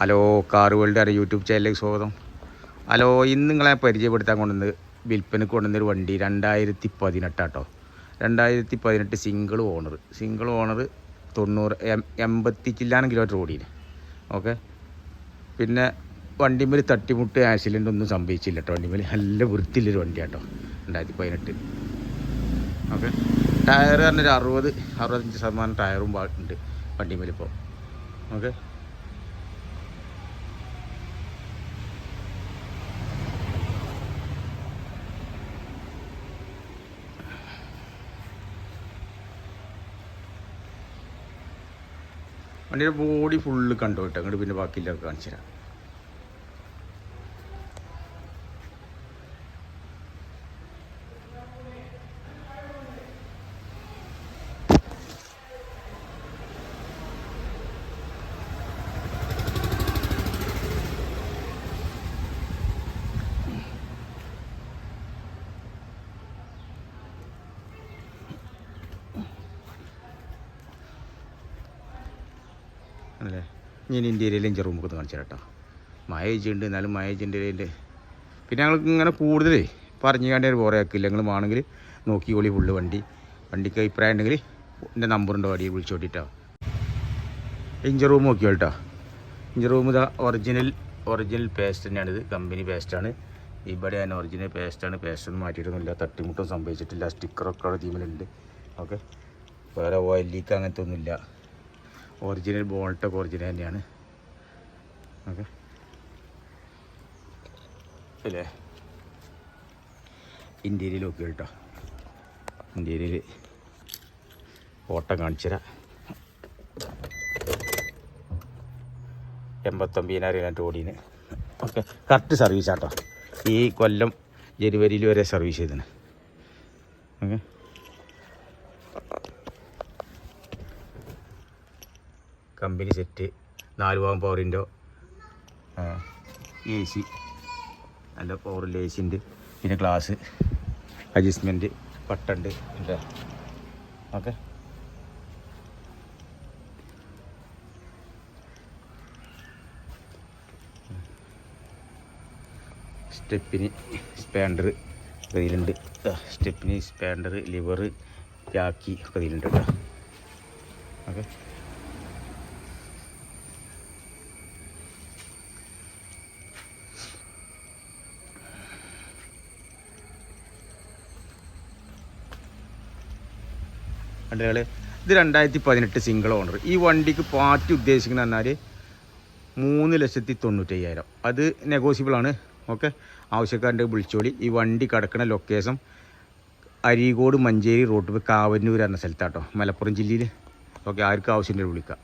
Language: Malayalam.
ഹലോ കാർ വേൾഡ് അറിയ യൂട്യൂബ് ചാനലിലേക്ക് സ്വാഗതം. ഹലോ ഇന്ന് നിങ്ങളെ പരിചയപ്പെടുത്താൻ കൊണ്ടുവന്ന് വിൽപ്പനക്ക് കൊണ്ടുവന്നൊരു വണ്ടി രണ്ടായിരത്തി പതിനെട്ടാട്ടോ രണ്ടായിരത്തി പതിനെട്ട് സിംഗിൾ ഓണർ സിംഗിൾ ഓണർ തൊണ്ണൂറ് എൺപത്തി ചില്ലാനം കിലോമീറ്റർ ഓടിയിന്. ഓക്കെ പിന്നെ വണ്ടിമേൽ തട്ടിമുട്ട് ആക്സിഡന്റ് ഒന്നും സംഭവിച്ചില്ല കേട്ടോ വണ്ടിമേൽ നല്ല വൃത്തിയുള്ളൊരു വണ്ടിയാട്ടോ രണ്ടായിരത്തി പതിനെട്ട് ഓക്കെ ടയർ പറഞ്ഞൊരു അറുപത് അറുപത്തഞ്ച് ശതമാനം ടയറും ഉണ്ട് വണ്ടിമേലിപ്പോൾ ഓക്കെ വണ്ടിയുടെ ബോഡി ഫുള്ള് കണ്ടു കേട്ടോ. അങ്ങോട്ട് പിന്നെ ബാക്കിയില്ല കാണിച്ചു തരാം അല്ലേ? ഞാൻ ഇന്ത്യയിലെ ഇഞ്ചർ റൂമൊക്കെ ഒന്ന് കാണിച്ചു കേട്ടോ. മയേജ് ഉണ്ട് എന്നാലും ഇടയിൽ പിന്നെ ഞങ്ങൾക്ക് ഇങ്ങനെ കൂടുതലേ പറഞ്ഞു കണ്ടേ ബോറയാക്കില്ല നിങ്ങൾ വേണമെങ്കിൽ നോക്കിക്കോളി ഫുള്ള് വണ്ടി. വണ്ടിക്ക് അഭിപ്രായം ഉണ്ടെങ്കിൽ എന്റെ നമ്പറുണ്ടോ അടി വിളിച്ചോട്ടിട്ടോ ഇഞ്ചർ റൂം നോക്കിയോ കേട്ടോ. ഇഞ്ചർ റൂം ഇതാ ഒറിജിനൽ ഒറിജിനൽ പേസ്റ്റ് തന്നെയാണിത്. കമ്പനി പേസ്റ്റാണ് ഇവിടെ ഞാൻ ഒറിജിനൽ പേസ്റ്റാണ് പേസ്റ്റ് ഒന്നും മാറ്റിയിട്ടൊന്നുമില്ല. തട്ടിമുട്ടും സംഭവിച്ചിട്ടില്ല. സ്റ്റിക്കറൊക്കെ അവിടെ തീമിലുണ്ട് ഓക്കെ വേറെ ഓയിൽ ലീക്ക് അങ്ങനത്തെ ഒന്നുമില്ല. ഒറിജിനൽ ബോൾട്ടൊക്കെ ഒറിജിനൽ തന്നെയാണ്. ഓക്കെ. അല്ലേ? ഇന്ത്യയിൽ ഒക്കെ കേട്ടോ ഇന്ത്യയിൽ ഓട്ടം കാണിച്ചു എൺപത്തൊമ്പതിനായിരം ഞാൻ ഓടീന്. ഓക്കെ. കറക്റ്റ് സർവീസ് ആട്ടോ. ഈ കൊല്ലം ജനുവരിയിൽ വരെ സർവീസ് ചെയ്തിന്. ഓക്കെ. കമ്പനി സെറ്റ് നാല് ഭാഗം പവറിന്റെ എ സി നല്ല പവറിൽ എ സി ഉണ്ട്. പിന്നെ ഗ്ലാസ് അഡ്ജസ്റ്റ്മെന്റ് പട്ടുണ്ട് ഇല്ല ഓക്കെ സ്റ്റെപ്പിന് സ്പാൻഡർ ഇതിലുണ്ട് സ്റ്റെപ്പിന് സ്പാൻഡർ ലിവർ ജാക്കി ഒക്കെ ഇതിലുണ്ട് കേട്ടോ. ഓക്കെ കണ്ടുകൾ ഇത് രണ്ടായിരത്തി പതിനെട്ട് സിംഗിൾ ഓണർ ഈ വണ്ടിക്ക് പാറ്റി ഉദ്ദേശിക്കുന്ന പറഞ്ഞാൽ മൂന്ന് ലക്ഷത്തി തൊണ്ണൂറ്റയ്യായിരം. അത് നെഗോസിബിൾ ആണ്. ഓക്കെ? ആവശ്യക്കാരന്റെ വിളിച്ചോളി ഈ വണ്ടി കിടക്കുന്ന ലൊക്കേഷൻ അരീക്കോട് മഞ്ചേരി റോഡ് കാവന്നൂർ എന്ന സ്ഥലത്താട്ടോ. മലപ്പുറം ജില്ലയിൽ ഓക്കെ? ആർക്കും ആവശ്യമുണ്ടെങ്കിൽ വിളിക്കാം.